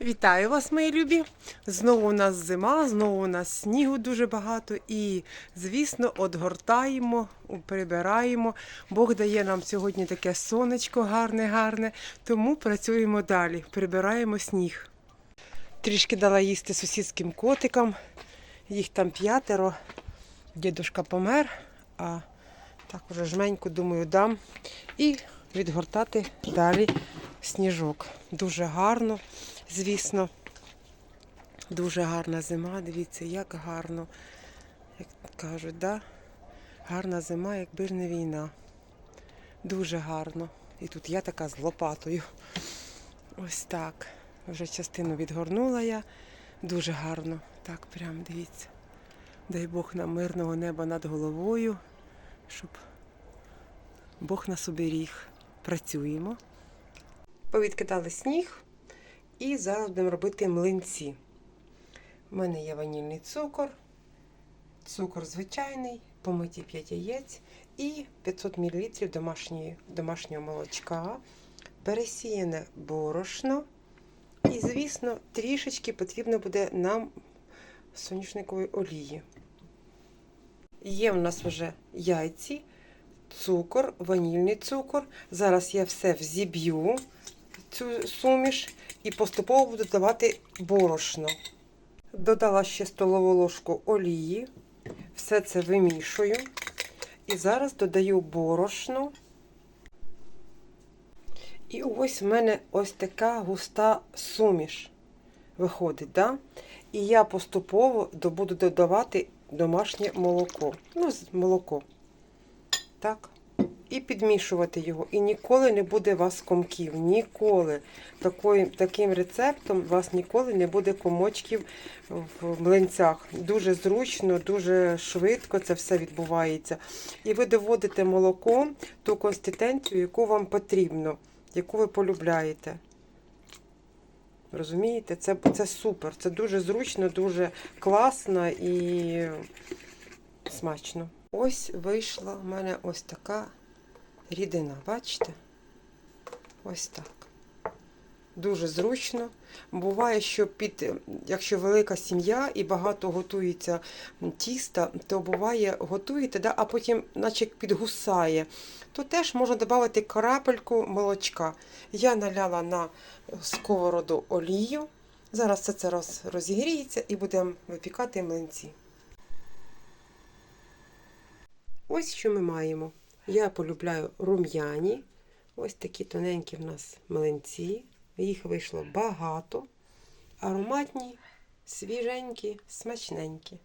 Вітаю вас, мої любі! Знову у нас зима, знову у нас снігу дуже багато і, звісно, отгортаємо, прибираємо. Бог дає нам сьогодні таке сонечко гарне-гарне, тому працюємо далі, прибираємо сніг. Трішки дала їсти сусідським котикам, їх там п'ятеро. Дідушка помер, а так уже жменьку, думаю, дам. І відгортати далі сніжок. Дуже гарно, звісно. Дуже гарна зима. Дивіться, як гарно. Як кажуть, да? гарна зима, якби ж не війна. Дуже гарно. І тут я така з лопатою. Ось так. Вже частину відгорнула я. Дуже гарно. Так, прям дивіться. Дай Бог нам мирного неба над головою, щоб Бог нас оберіг. Працюємо. Повідкидали сніг і зараз будемо робити млинці. У мене є ванільний цукор, цукор звичайний, помиті 5 яєць і 500 мл домашньої, домашнього молочка, пересіяне борошно. І, звісно, трішечки потрібно буде нам соняшникової олії. Є у нас вже яйці, цукор, ванільний цукор. Зараз я все взіб'ю, цю суміш, і поступово буду додавати борошно. Додала ще столову ложку олії, все це вимішую. І зараз додаю борошно. І ось в мене ось така густа суміш виходить. Да? І я поступово буду додавати домашнє молоко. Ну, молоко. Так. І підмішувати його. І ніколи не буде вас комків. Ніколи. Такою, таким рецептом у вас ніколи не буде комочків в млинцях. Дуже зручно, дуже швидко це все відбувається. І ви доводите молоко ту консистенцію, яку вам потрібно, яку ви полюбляєте. Розумієте? Це, це супер. Це дуже зручно, дуже класно і смачно. Ось вийшла в мене ось така рідина. Бачите? Ось так. Дуже зручно. Буває, що під, якщо велика сім'я і багато готується тіста, то буває, готуєте, да, а потім, наче підгусає, то теж можна додати крапельку молочка. Я наляла на сковороду олію. Зараз все це роз, розігріється і будемо випікати млинці. Ось що ми маємо. Я полюбляю рум'яні. Ось такі тоненькі в нас млинці. Їх вийшло багато. Ароматні, свіженькі, смачненькі.